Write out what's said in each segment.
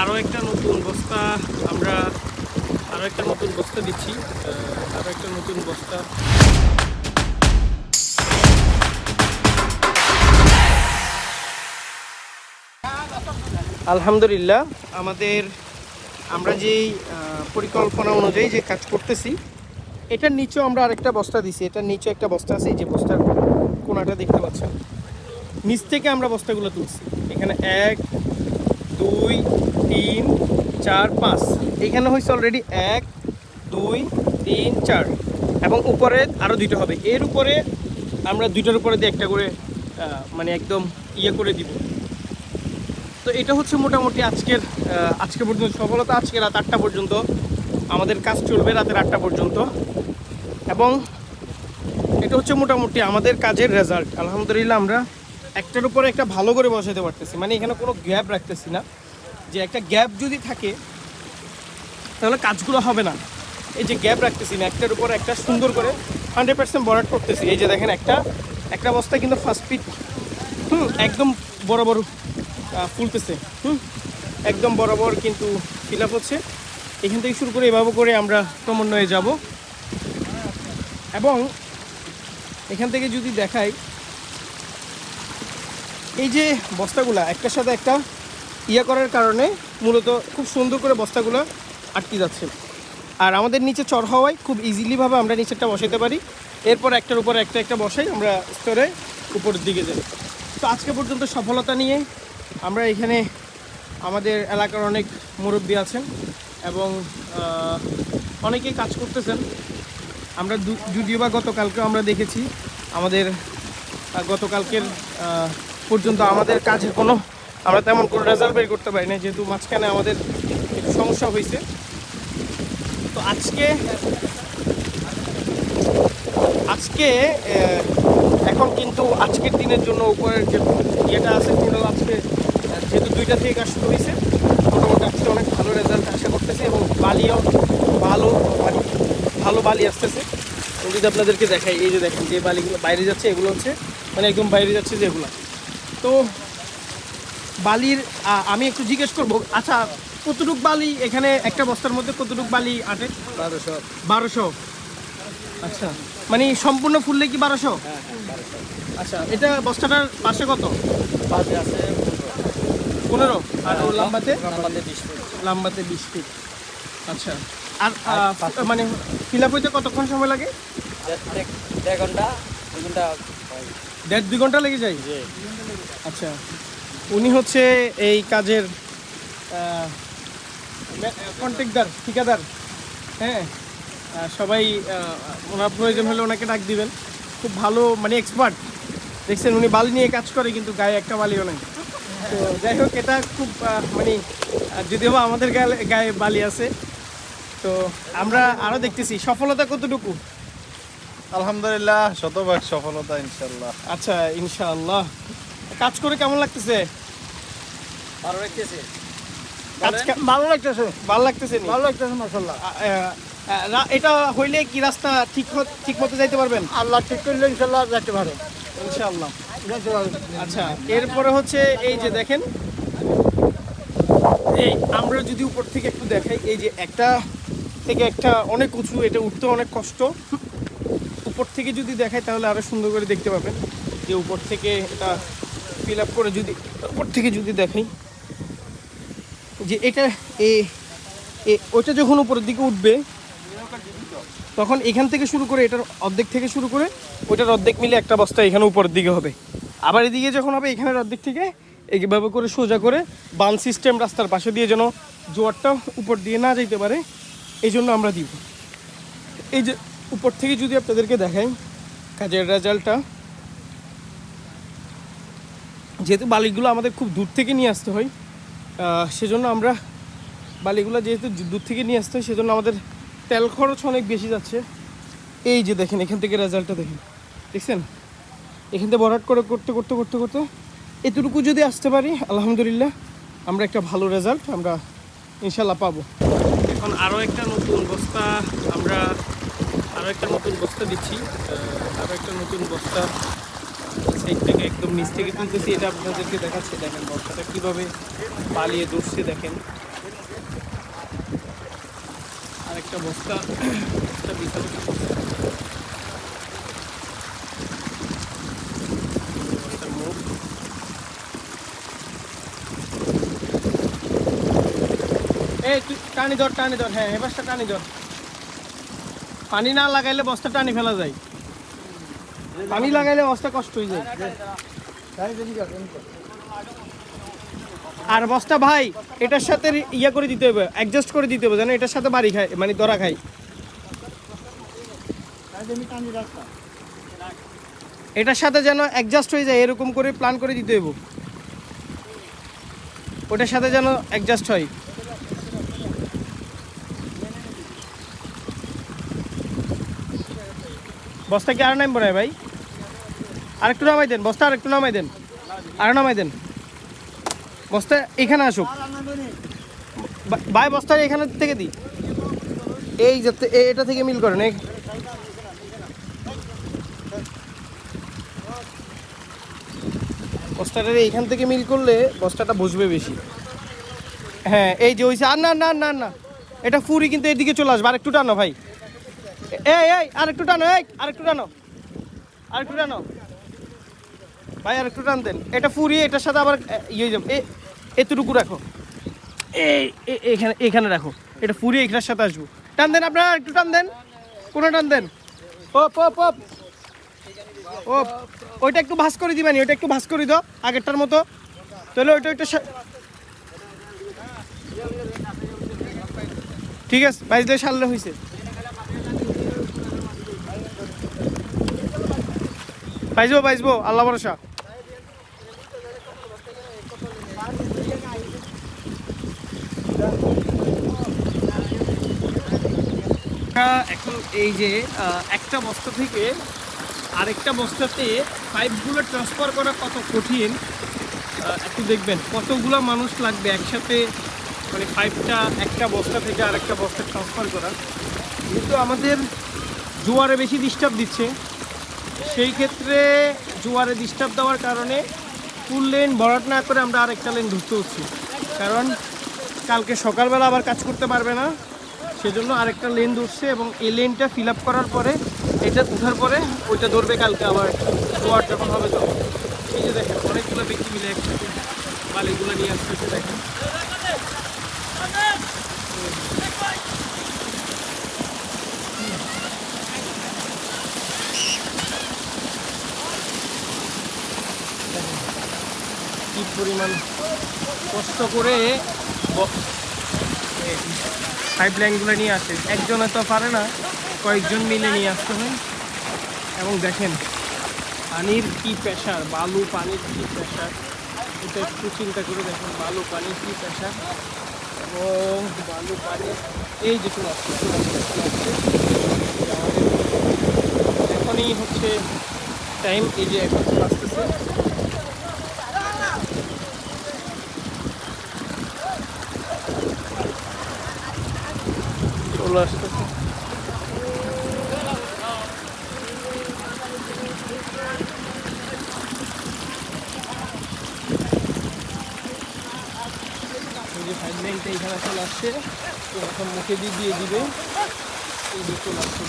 আরও একটা নতুন বস্তা আমরা আরও একটা নতুন বস্তা দিচ্ছি আরও একটা নতুন বস্তা। আলহামদুলিল্লাহ, আমাদের আমরা যেই পরিকল্পনা অনুযায়ী যে কাজ করতেছি, এটার নিচেও আমরা আরেকটা বস্তা দিছি। এটার নিচে একটা বস্তা আছে যে বস্তার কোনাটা দেখতে পাচ্ছেন। নিচ থেকে আমরা বস্তাগুলো তুলছি। এখানে এক দুই, তিন, চার, পাঁচ। এখানে হয়েছে অলরেডি এক, দুই, তিন, চার। এবং উপরে আরও দুইটা হবে। এর উপরে আমরা দুইটার উপরে দিয়ে একটা করে মানে একদম ইয়ে করে দিব। তো এটা হচ্ছে মোটামুটি আজকের আজকে পর্যন্ত সফলতা। আজকে রাত আটটা পর্যন্ত আমাদের কাজ চলবে রাতের আটটা পর্যন্ত। এবং এটা হচ্ছে মোটামুটি আমাদের কাজের রেজাল্ট আলহামদুলিল্লাহ আমরা একটার উপরে একটা ভালো করে বসাতে পারতেছি। মানে এখানে কোনো গ্যাপ রাখতেছি না। যে একটা গ্যাপ যদি থাকে, তাহলে কাজগুলো হবে না। এই যে গ্যাপ রাখতেছি না, একটার উপর একটা সুন্দর করে হান্ড্রেড পার্সেন্ট বরাট করতেছি। এই যে দেখেন একটা একটা বস্তা কিন্তু ফার্স্ট ফিট হুম, একদম বরাবর ফুলতেছে, হুম, একদম বরাবর কিন্তু ফিল আপ হচ্ছে। এখান থেকে শুরু করে এভাবে করে আমরা ক্রমান্বয়ে যাব। এবং এখান থেকে যদি দেখাই এই যে বস্তাগুলা, একটার সাথে একটা ইয়ে করার কারণে মূলত খুব সুন্দর করে বস্তাগুলো আটকে যাচ্ছে। আর আমাদের নিচে চর হওয়ায় খুব ইজিলিভাবে আমরা নিচেরটা বসাতে পারি। এরপর একটার উপর একটা একটা বসাই আমরা স্তরে উপরের দিকে যাই। তো আজকে পর্যন্ত সফলতা নিয়ে আমরা এখানে আমাদের এলাকার অনেক মুরব্বী আছেন এবং অনেকেই কাজ করতেছেন। আমরা যদিও বা গতকালকে আমরা দেখেছি আমাদের গতকালকের পর্যন্ত আমাদের কাজের কোনো আমরা তেমন কোনো রেজাল্ট বের করতে পারি না যেহেতু মাঝখানে আমাদের একটু সমস্যা হয়েছে। তো আজকে আজকে এখন কিন্তু আজকের দিনের জন্য উপরের যে ইয়েটা আছে, টোটাল আজকে যেহেতু দুইটা থেকে কাজ শুরু হয়েছে, মোটামুটি আজকে অনেক ভালো রেজাল্ট আশা করতেছে এবং বালিও ভালো বালি ভালো বালি আসতেছে। যদি আপনাদেরকে দেখাই, এই যে দেখেন যে বালিগুলো বাইরে যাচ্ছে, এগুলো হচ্ছে মানে একদম বাইরে যাচ্ছে যেগুলো। তো বালির আমি একটু জিজ্ঞেস করব। আচ্ছা কতটুক বালি এখানে একটা বস্তার মধ্যে কতটুক বালি আটে? বারোশো। বারোশো? আচ্ছা মানে সম্পূর্ণ ফুললে কি বারোশো? আচ্ছা এটা বস্তাটার পাশে কত? পাশে আছে পনেরো। আর ও লাম্বাতে? বিশ ফুট। লাম্বাতে বিশ ফিট। আচ্ছা আর মানে ফিল আপ হইতে কতক্ষণ সময় লাগে? দেড়- ঘণ্টা দেড় দুই ঘণ্টা লেগে যায়? আচ্ছা। উনি হচ্ছে এই কাজের কন্ট্রাক্টর ঠিকাদার। হ্যাঁ? সবাই ওনার প্রয়োজন হলে ওনাকে ডাক দিবেন। খুব ভালো মানে এক্সপার্ট দেখছেন উনি বালি নিয়ে কাজ করে কিন্তু গায়ে একটা বালিও নেই। তো যাই হোক এটা খুব মানে যদিও বা আমাদের গায়ে গায়ে বালি আছে। তো আমরা আরও দেখতেছি সফলতা কতটুকু? আলহামদুলিল্লাহ শতভাগ সফলতা ইনশাল্লাহ আচ্ছা ইনশাআল্লাহ। কাজ করে কেমন লাগতেছে? ভালো কে- ভালো লাগতেছে? ভালো লাগতেছে ভালো লাগতেছে মাসাল্লাহ এটা হইলে কি রাস্তা ঠিক ঠিক মতো যাইতে পারবেন? আল্লাহ ঠিক করলে ইনশাল্লাহ যেতে পারো। পারো। আচ্ছা এরপরে হচ্ছে এই যে দেখেন এই আমরা যদি উপর থেকে একটু দেখাই এই যে একটা থেকে একটা অনেক উঁচু এটা উঠতে অনেক কষ্ট। উপর থেকে যদি দেখাই তাহলে আরও সুন্দর করে দেখতে পাবেন যে উপর থেকে এটা ফিল আপ করে যদি, উপর থেকে যদি দেখাই, যে এটা এ ওইটা যখন উপরের দিকে উঠবে, তখন এখান থেকে শুরু করে, এটার অর্ধেক থেকে শুরু করে, ওইটার অর্ধেক মিলে একটা বস্তা এখানে উপরের দিকে হবে। আবার এদিকে যখন হবে, এখানের অর্ধেক থেকে এইভাবে করে সোজা করে বান সিস্টেম রাস্তার পাশে দিয়ে যেন জোয়ারটা উপর দিয়ে না যাইতে পারে, এই জন্য আমরা দিব। এই যে উপর থেকে যদি আপনাদেরকে দেখাই, কাজের রেজাল্টটা যেহেতু বালিগুলো আমাদের খুব দূর থেকে নিয়ে আসতে হয় সেজন্য আমরা বালিগুলো যেহেতু দূর থেকে নিয়ে আসতে হয়, সেজন্য আমাদের তেল খরচ অনেক বেশি যাচ্ছে। এই যে দেখেন, এখান থেকে রেজাল্টটা দেখেন। দেখছেন? এখান থেকে বরাট করে করতে করতে করতে করতে এতটুকু যদি আসতে পারি, আলহামদুলিল্লাহ, আমরা একটা ভালো রেজাল্ট আমরা ইনশাল্লাহ পাবো। এখন আরও একটা নতুন বস্তা আমরা আরও একটা নতুন বস্তা দিচ্ছি। আরও একটা নতুন বস্তা সাইডটাকে একদম নিচ থেকে তুলতেছি, এটা আপনাদেরকে দেখাচ্ছে, দেখেন বর্ষাটা কীভাবে পালিয়ে দৌড়ছে দেখেন। আর একটা বস্তা, একটা বিশাল এই টানি ধর টানি ধর হ্যাঁ এ টানি ধর। পানি না লাগাইলে বস্তা টানি ফেলা যায়। পানি লাগাইলে বস্তা কষ্ট হয়ে যায়। আর বস্তা ভাই, এটার সাথে ইয়ে করে দিতে হবে অ্যাডজাস্ট করে দিতে হবে জানো এটার সাথে বাড়ি খায় মানে দরা খায়। এটার সাথে যেন অ্যাডজাস্ট হয়ে যায়, এরকম করে প্ল্যান করে দিতে হবে। ওটার সাথে যেন অ্যাডজাস্ট হয়। বস্তা কি আর নামবো না ভাই? আরেকটু নামাই দেন, বস্তা আরেকটু নামাই দেন, আর নামাই দেন। বস্তা এখানে আসুক। ভাই, বস্তা এখানে থেকে দিই। এই যাতে এটা থেকে মিল করেন বস্তাটা এইখান থেকে মিল করলে বস্তাটা বসবে বেশি। হ্যাঁ এই যে হয়েছে আর না না না না। এটা ফুরি কিন্তু এদিকে চলে আসবে, আরেকটু টানো ভাই। এই এই, আরেকটু টানো, এই, আরেকটু টানো। আরেকটু টানো। ভাই আরেকটু টান দেন। এটা ফুরি এটার সাথে আবার ইয়ে যাবে। এতটুকু রাখো। এই এখানে এখানে রাখো। এটা ফুরি এখানের সাথে আসব। টান দেন আপনারা, একটু টান দেন। কোনো টান দেন। ওপ ওপ ওপ। ও ওইটা একটু ভাস করে দিবানি, ওইটা একটু ভাস করে দাও, আগেরটার মতো। তাহলে ওইটা ওইটা ঠিক আছে বাইশ দিয়ে সারলে হয়েছে বাইজবো বাইজবো আল্লাহ ভরসা। এখন এই যে একটা বস্তা থেকে আরেকটা বস্তাতে পাইপগুলো ট্রান্সফার করা কত কঠিন একটু দেখবেন। কতগুলো মানুষ লাগবে একসাথে মানে পাইপটা একটা বস্তা থেকে আরেকটা বস্তা ট্রান্সফার করা। কিন্তু আমাদের জোয়ারে বেশি ডিস্টার্ব দিচ্ছে। সেই ক্ষেত্রে জোয়ারে ডিস্টার্ব দেওয়ার কারণে ফুল লেন ভরাট না করে আমরা আরেকটা লেন ঢুকতে হচ্ছি। কারণ কালকে সকালবেলা আবার কাজ করতে পারবে না। সেজন্য আরেকটা লেন ধরছে এবং এই লেনটা ফিল করার পরে এটা উঠার পরে ওইটা ধরবে কালকে আবার জোয়ার যখন হবে তখন। এই যে দেখেন, অনেকগুলো ব্যক্তি মিলে একসাথে বালিগুলো নিয়ে আসতেছে, দেখেন। কি পরিমাণ কষ্ট করে পাইপ লাইনগুলো নিয়ে আসে? একজনে তো পারে না, কয়েকজন মিলে নিয়ে আসতে হয়। এবং দেখেন, পানির কি প্রেশার বালু পানির কি প্রেশার এটা একটু চিন্তা করে দেখেন, বালু পানির কি প্রেশার এবং বালু পানি এই যে আমাদের এখনই হচ্ছে টাইম এই যে এখন আসতেছে। চলে আসতেছে ফাইভ এখানে চলে আসছে তো এখন মুখে দিয়ে দিয়ে দিবে এই যে চলে আসছে।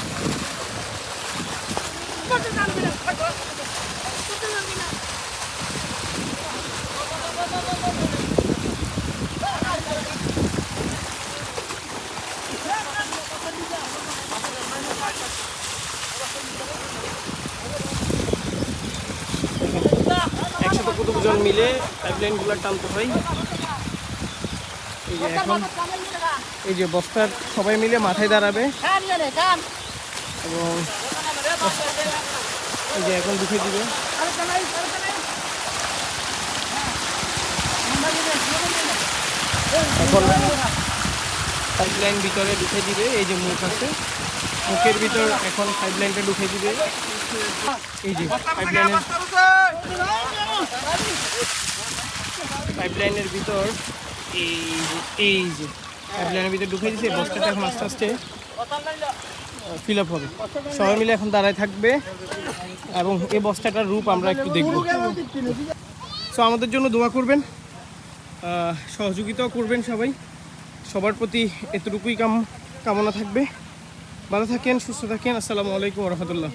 কতজন মিলে পাইপ লাইনগুলো টানতে হয়। এই যে এখন, এই যে বস্তার সবাই মিলে মাথায় দাঁড়াবে। এবং এই যে এখন ঢুকে দিবে। এখন পাইপ লাইন ভিতরে ঢুকে দিবে, এই যে মুখ আছে। মুখের ভিতর এখন পাইপ লাইনটা ঢুকে দিবে। এই যে পাইপ লাইনের পাইপ লাইনের ভিতর এই এই যে পাইপ লাইনের ভিতর ঢুকে দিয়েছে বস্তাটা এখন আস্তে আস্তে ফিল আপ হবে। সবাই মিলে এখন দাঁড়ায় থাকবে এবং এই বস্তাটার রূপ আমরা একটু দেখব। সো আমাদের জন্য দোয়া করবেন সহযোগিতাও করবেন সবাই। সবার প্রতি এতটুকুই কাম, কামনা থাকবে। ভালো থাকেন, সুস্থ থাকেন। আসসালামু আলাইকুম রহমতুল্লাহ।